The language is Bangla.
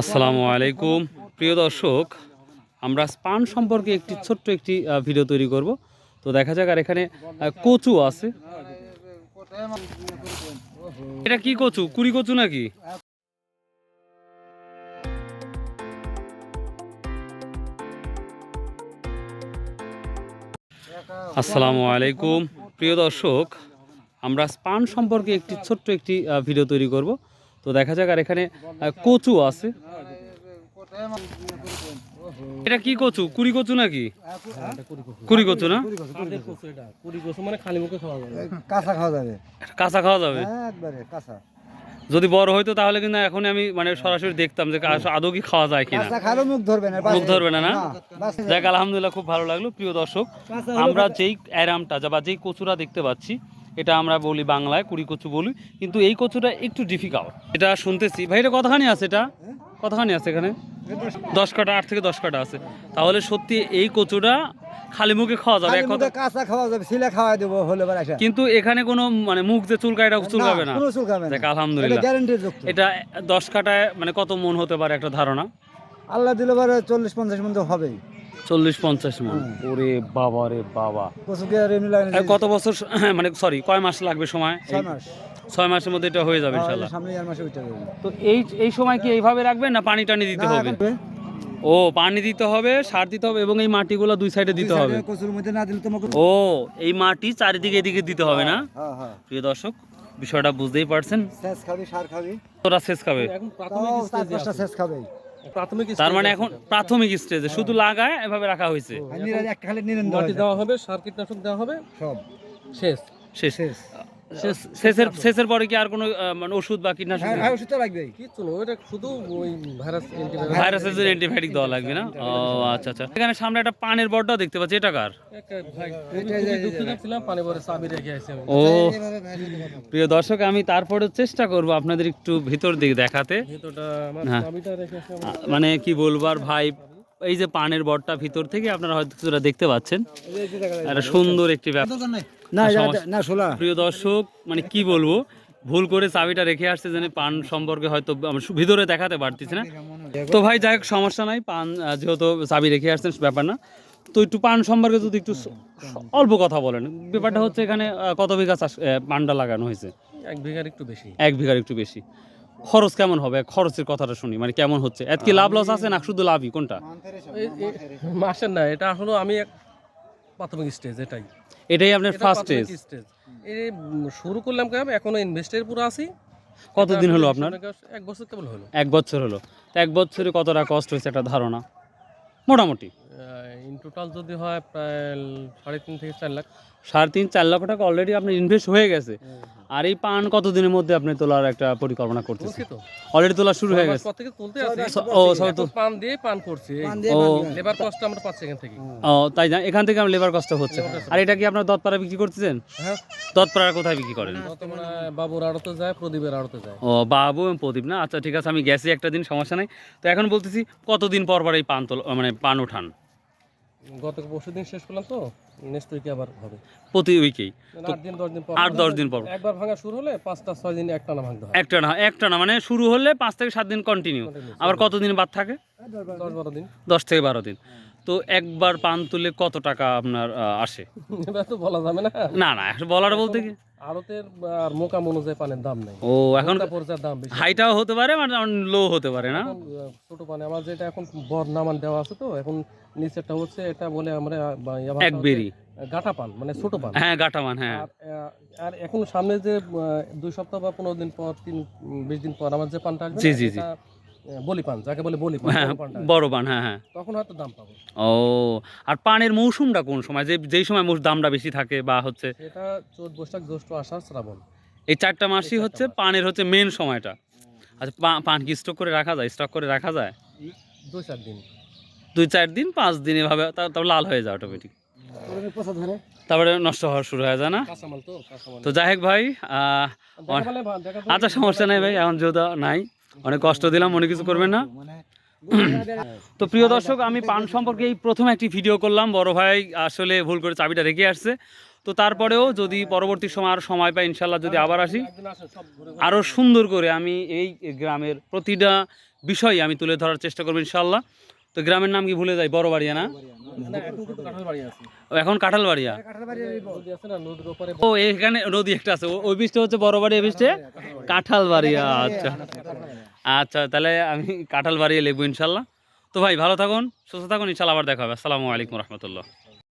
আসসালামু আলাইকুম। প্রিয় দর্শক, আমরা স্পান সম্পর্কে একটি ছোট্ট একটি ভিডিও তৈরি করব। তো দেখা যাক আর এখানে কচু আছে। এটা কি কচু? কুড়ি কচু নাকি? আসসালামু আলাইকুম। প্রিয় দর্শক, আমরা পান সম্পর্কে একটি ছোট্ট একটি ভিডিও তৈরি করব। তো দেখা যাক আর এখানে কচু আছে। এটা কি কচু? কুড়ি কচু নাকি? কুড়ি কচু না? মানে খালি মুখে খাওয়া যাবে কাঁচা খাওয়া যাবে। কাঁচা খাওয়া যাবে? হ্যাঁ একবারে কাঁচা। যদি বড় হইতো তাহলে কিন্তু এখন আমি মানে সরাসরি দেখতাম যে আদৌ কি খাওয়া যায় কিনা। মুখ ধরবে না মুখ ধরবে না না? যাক আলহামদুলিল্লাহ খুব ভালো লাগল প্রিয় দর্শক। আমরা যেই অ্যারামটা বা যেই কচুরা দেখতে পাচ্ছি এটা আমরা বলি বাংলায় কুড়ি কচু বলি কিন্তু এই কচুটা একটু ডিফিকাল্ট এটা শুনতেছি। ভাই এটা কতখানি আছে এটা? কতখানি আছে এখানে? দশ কাটা আট থেকে দশ কাটা আছে। তাহলে সত্যি এই কচুটা খালি মুখে খাওয়া যাবে কাঁচা খাওয়া যাবে সিলে খাওয়া দেবো হলে কিন্তু এখানে কোনো মানে মুখ যে চুলকা এটা চুলকাবে না। দেখ আলহামদুলিল্লাহ। এটা দশ কাটায় মানে কত মন হতে পারে একটা ধারণা? আল্লাহ দিলে পারে চল্লিশ পঞ্চাশ মধ্যে হবেই। চল্লিশ পঞ্চাশ মন। ওরে বাবা রে বাবা। কত বছর মানে সরি কয় মাস লাগবে সময়? ছয় মাসের মধ্যে এটা হয়ে যাবে হ্যাঁ, ইনশাল্লাহ সামনে চার মাসে উঠে যাবে। তো এই এই সময় কি এইভাবে রাখবেন না পানি টানি দিতে হবে? ও পানি দিতে হবে সার দিতে হবে এবং এই মাটিগুলো দুই সাইডে দিতে হবে সাইডে কচুর মধ্যে না দিলে তোমাকে ও এই মাটি চারিদিকে এদিকে দিতে হবে না? হ্যাঁ হ্যাঁ প্রিয় দর্শক বিষয়টা বুঝতেই পারছেন। শেষ খাবি সার খাবি। তোরা শেষ খাবে। এখন প্রাথমিক খাবে। প্রাথমিক তার মানে এখন প্রাথমিক স্টেজে শুধু লাগায় এভাবে রাখা হয়েছে। দেওয়া হবে সার কীটনাশক দেওয়া হবে সব। শেষ। শেষ। শেষ শেষ- শেষের শেষের পরে কি আর কোনো মানে ওষুধ বা কীটনাশক হ্যাঁ হ্যাঁ ওষুধ তো লাগবেই। কিচ্ছু না ওইটা শুধু ওই ভাইরাস ভাইরাসের জন্য অ্যান্টিবায়োটিক দেওয়া লাগবে না? ও আচ্ছা আচ্ছা। এখানে সামনে একটা পানের বড়টা দেখতে পাচ্ছি এটা কার? ও প্রিয় দর্শক আমি তারপরে চেষ্টা করব আপনাদের একটু ভিতর দিকে দেখাতে। হ্যাঁ। মানে কি বলব আর ভাই এই যে পানের বড়টা ভিতর থেকে আপনারা হয়তো কিছুটা দেখতে পাচ্ছেন। একটা সুন্দর একটি ব্যাপার। প্রিয় দর্শক মানে কি বলব ভুল করে চাবিটা রেখে আসছে যেন পান সম্পর্কে হয়তো ভিতরে দেখাতে পারতেছি না। তো ভাই যাই হোক সমস্যা নাই পান যেহেতু চাবি রেখে আসছেন ব্যাপার না। তো একটু পান সম্পর্কে যদি একটু অল্প কথা বলেন। ব্যাপারটা হচ্ছে এখানে আহ, কত বিঘা চাষ পানটা লাগানো হয়েছে? এক বিঘার একটু বেশি। এক বিঘার একটু বেশি। খরচ কেমন হবে? খরচের কথাটা শুনি মানে কেমন হচ্ছে? এত কি লাভ লস আছে না শুধু লাভই? কোনটা? মাসের না এটা হলো আমি এক প্রাথমিক স্টেজ এটাই। এটাই আপনার ফার্স্ট স্টেজ এই শুরু করলাম কেমন এখনও ইনভেস্টের পুরো আছি। কতদিন হলো আপনার? এক বছর কেবল হলো। এক বছর হলো। তো এক বছরে কতটা কষ্ট হয়েছে একটা ধারণা? মোটামুটি। টোটাল যদি হয় প্রায় সাড়ে তিন থেকে চার লাখ। সাড়ে তিন চার লক্ষ টাকা অলরেডি আপনার ইনভেস্ট হয়ে গেছে। আর এই পান কতদিনের মধ্যে আপনি তোলার একটা পরিকল্পনা করতেছেন? অলরেডি তোলা শুরু হয়ে গেছে। থেকে তুলতে আছে। ও সব তো পান দিয়ে পান করছি। ও। লেবার কষ্ট আমরা পাচ্ছি এখান থেকে। ও তাই না? এখান থেকে আমার লেবার কষ্ট হচ্ছে। আর এটা কি আপনার দতপাড়া বিক্রি করতেছেন? হ্যাঁ। দতপাড়া কোথায় বিক্রি করেন? মানে বাবুর আড়তে যায় প্রদীপের আড়তে যায়। ও বাবু এবং প্রদীপ না? আচ্ছা ঠিক আছে আমি গেছি একটা দিন সমস্যা নাই। তো এখন বলতেছি কতদিন পর পর এই পান তোলা মানে পান ওঠান? গত পরশু দিন শেষ করলাম তো নেক্সট উইকে আবার হবে। প্রতি উইকেই মানে আট দিন দশ দিন পর। আট দশ দিন পর। একবার ভাঙা শুরু হলে পাঁচটা ছয় দিন একটা না ভাঙতে হয়। একটা না এক টানা মানে শুরু হলে পাঁচ থেকে সাত দিন কন্টিনিউ আবার কতদিন বাদ থাকে? দশ বারো দিন। দশ থেকে বারো দিন। তো একবার পান তুলে কত টাকা আপনার আসে? তো বলা যাবে না। না না বলার বলতে কি? আড়তের আর মোকাম অনুযায়ী পানের দাম নেই। ও এখন পর্যায়ের দাম বেশি। হাইটাও হতে পারে মানে লো হতে পারে না? ছোট পানে আমার যেটা এখন বর নামান দেওয়া আছে তো এখন নিচেরটা হচ্ছে এটা বলে আমরা বা এক বেরি। গাঁটা পান মানে ছোট পান। হ্যাঁ হ্যাঁ। আর, এখন সামনে যে দুই সপ্তাহ বা পনেরো দিন পর তিন বিশ দিন পর আমার যে পানটা আসবে জি, জি, জি। এটা, আহ, বলি পান যাকে বলে বলি পান হ্যাঁ বড় পান হ্যাঁ হ্যাঁ। তখন হয়তো দাম পাবো। ও আর পানের মৌসুমটা কোন সময়? যে যেই সময় দামটা বেশি থাকে বা হচ্ছে সেটা চোদ্দ বৈশাখ জ্যৈষ্ঠ আষাঢ় শ্রাবণ। এই চারটা মাসই হচ্ছে পানের হচ্ছে মেন সময়টা। আচ্ছা পান কি স্টক করে রাখা যায়? স্টক করে রাখা যায়? দুই চার দিন। দুই চার দিন পাঁচ দিন এভাবে তারপর লাল হয়ে যায় অটোমেটিক তারপরে নষ্ট হওয়া শুরু হয়ে যায় না? তো যাই হোক ভাই আচ্ছা সমস্যা নাই ভাই এখন যেহেতু নাই। অনেক কষ্ট দিলাম মনে কিছু করবেন না। তো প্রিয় দর্শক, আমি পান সম্পর্কে এই প্রথম একটি ভিডিও করলাম। বড় ভাই আসলে ভুল করে চাবিটা রেখে আসছে। তো তারপরেও যদি পরবর্তী সময় আর সময় পাই, ইনশাল্লাহ যদি আবার আসি আরও সুন্দর করে আমি এই গ্রামের প্রতিটা বিষয় আমি তুলে ধরার চেষ্টা করব, ইনশাল্লাহ। তো গ্রামের নাম কি ভুলে যাই? বড় বাড়িয়া না? এখন কাঁঠাল বাড়িয়া ও, এখানে নদী একটা আছে। ওই বৃষ্টি হচ্ছে বড় বাড়ি বৃষ্টি কাঁঠাল বাড়িয়া আচ্ছা। আচ্ছা তাহলে আমি কাঁঠাল বাড়িয়ে লিখব ইনশাল্লাহ। তো ভাই, ভালো থাকুন, সুস্থ থাকুন, ইনশাল্লাহ আবার দেখা হবে। আসসালামু আলাইকুম রহমতুল্লাহ।